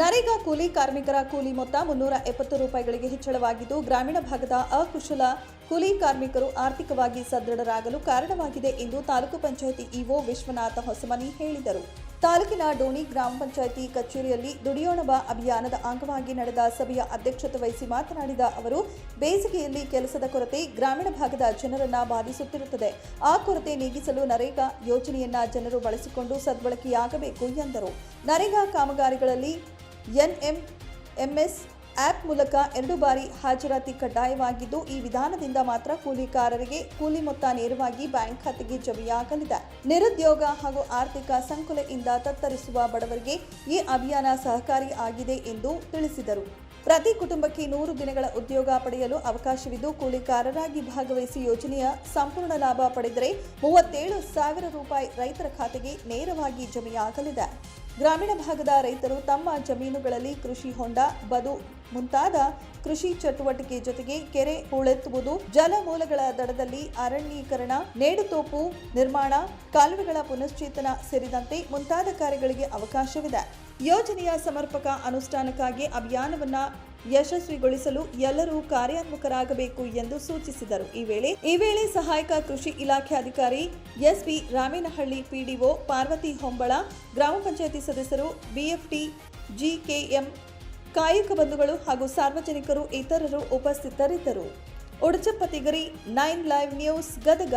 ನರೇಗಾ ಕೂಲಿ ಕಾರ್ಮಿಕರ ಕೂಲಿ ಮೊತ್ತ ಮುನ್ನೂರ ಎಪ್ಪತ್ತು ರೂಪಾಯಿಗಳಿಗೆ ಹೆಚ್ಚಳವಾಗಿದ್ದು, ಗ್ರಾಮೀಣ ಭಾಗದ ಅಕುಶಲ ಕೂಲಿ ಕಾರ್ಮಿಕರು ಆರ್ಥಿಕವಾಗಿ ಸದೃಢರಾಗಲು ಕಾರಣವಾಗಿದೆ ಎಂದು ತಾಲೂಕು ಪಂಚಾಯಿತಿ ಇಒ ವಿಶ್ವನಾಥ ಹೊಸಮನಿ ಹೇಳಿದರು. ತಾಲೂಕಿನ ಡೋಣಿ ಗ್ರಾಮ ಪಂಚಾಯಿತಿ ಕಚೇರಿಯಲ್ಲಿ ದುಡಿಯೋಣಬ ಅಭಿಯಾನದ ಅಂಗವಾಗಿ ನಡೆದ ಸಭೆಯ ಅಧ್ಯಕ್ಷತೆ ವಹಿಸಿ ಮಾತನಾಡಿದ ಅವರು, ಬೇಸಿಗೆಯಲ್ಲಿ ಕೆಲಸದ ಕೊರತೆ ಗ್ರಾಮೀಣ ಭಾಗದ ಜನರನ್ನ ಬಾಧಿಸುತ್ತಿರುತ್ತದೆ. ಆ ಕೊರತೆ ನೀಗಿಸಲು ನರೇಗಾ ಯೋಜನೆಯನ್ನ ಜನರು ಬಳಸಿಕೊಂಡು ಸದ್ಬಳಕೆಯಾಗಬೇಕು ಎಂದರು. ನರೇಗಾ ಕಾಮಗಾರಿಗಳಲ್ಲಿ ಎನ್ಎಂ, ಎಂಎಸ್ ಆಪ್ ಮೂಲಕ ಎರಡು ಬಾರಿ ಹಾಜರಾತಿ ಕಡ್ಡಾಯವಾಗಿದ್ದು, ಈ ವಿಧಾನದಿಂದ ಮಾತ್ರ ಕೂಲಿಕಾರರಿಗೆ ಕೂಲಿ ಮೊತ್ತ ನೇರವಾಗಿ ಬ್ಯಾಂಕ್ ಖಾತೆಗೆ ಜಮೆಯಾಗಲಿದೆ. ನಿರುದ್ಯೋಗ ಹಾಗೂ ಆರ್ಥಿಕ ಸಂಕುಲೆಯಿಂದ ತತ್ತರಿಸುವ ಬಡವರಿಗೆ ಈ ಅಭಿಯಾನ ಸಹಕಾರಿ ಆಗಿದೆ ಎಂದು ತಿಳಿಸಿದರು. ಪ್ರತಿ ಕುಟುಂಬಕ್ಕೆ ನೂರು ದಿನಗಳ ಉದ್ಯೋಗ ಪಡೆಯಲು ಅವಕಾಶವಿದ್ದು, ಕೂಲಿಕಾರರಾಗಿ ಭಾಗವಹಿಸಿ ಯೋಜನೆಯ ಸಂಪೂರ್ಣ ಲಾಭ ಪಡೆದರೆ ಮೂವತ್ತೇಳು ಸಾವಿರ ರೂಪಾಯಿ ರೈತರ ಖಾತೆಗೆ ನೇರವಾಗಿ ಜಮೆಯಾಗಲಿದೆ. ಗ್ರಾಮೀಣ ಭಾಗದ ರೈತರು ತಮ್ಮ ಜಮೀನುಗಳಲ್ಲಿ ಕೃಷಿ ಹೊಂಡ ಬದು ಮುಂತಾದ ಕೃಷಿ ಚಟುವಟಿಕೆ ಜೊತೆಗೆ ಕೆರೆ ಹೂಳೆತ್ತುವುದು ಜಲಮೂಲಗಳ ದಡದಲ್ಲಿ ಅರಣ್ಯೀಕರಣ, ನೇಡುತೋಪು ನಿರ್ಮಾಣ, ಕಾಲುವೆಗಳ ಪುನಶ್ಚೇತನ ಸೇರಿದಂತೆ ಮುಂತಾದ ಕಾರ್ಯಗಳಿಗೆ ಅವಕಾಶವಿದೆ. ಯೋಜನೆಯ ಸಮರ್ಪಕ ಅನುಷ್ಠಾನಕ್ಕಾಗಿ ಅಭಿಯಾನವನ್ನ ಯಶಸ್ವಿಗೊಳಿಸಲು ಎಲ್ಲರೂ ಕಾರ್ಯೋನ್ಮುಖರಾಗಬೇಕು ಎಂದು ಸೂಚಿಸಿದರು. ಈ ವೇಳೆ ಈ ವೇಳೆ ಸಹಾಯಕ ಕೃಷಿ ಇಲಾಖೆ ಅಧಿಕಾರಿ ಎಸ್ಬಿ ರಾಮೇನಹಳ್ಳಿ, ಪಿಡಿಒ ಪಾರ್ವತಿ ಹೊಂಬಳ, ಗ್ರಾಮ ಪಂಚಾಯತಿ ಸದಸ್ಯರು ಬಿಎಫ್ಟಿ ಜಿಕೆಎಂ ಕಾಯಕ ಬಂಧುಗಳು ಹಾಗೂ ಸಾರ್ವಜನಿಕರು ಇತರರು ಉಪಸ್ಥಿತರಿದ್ದರು. Udachappatigari nine live news Gadag.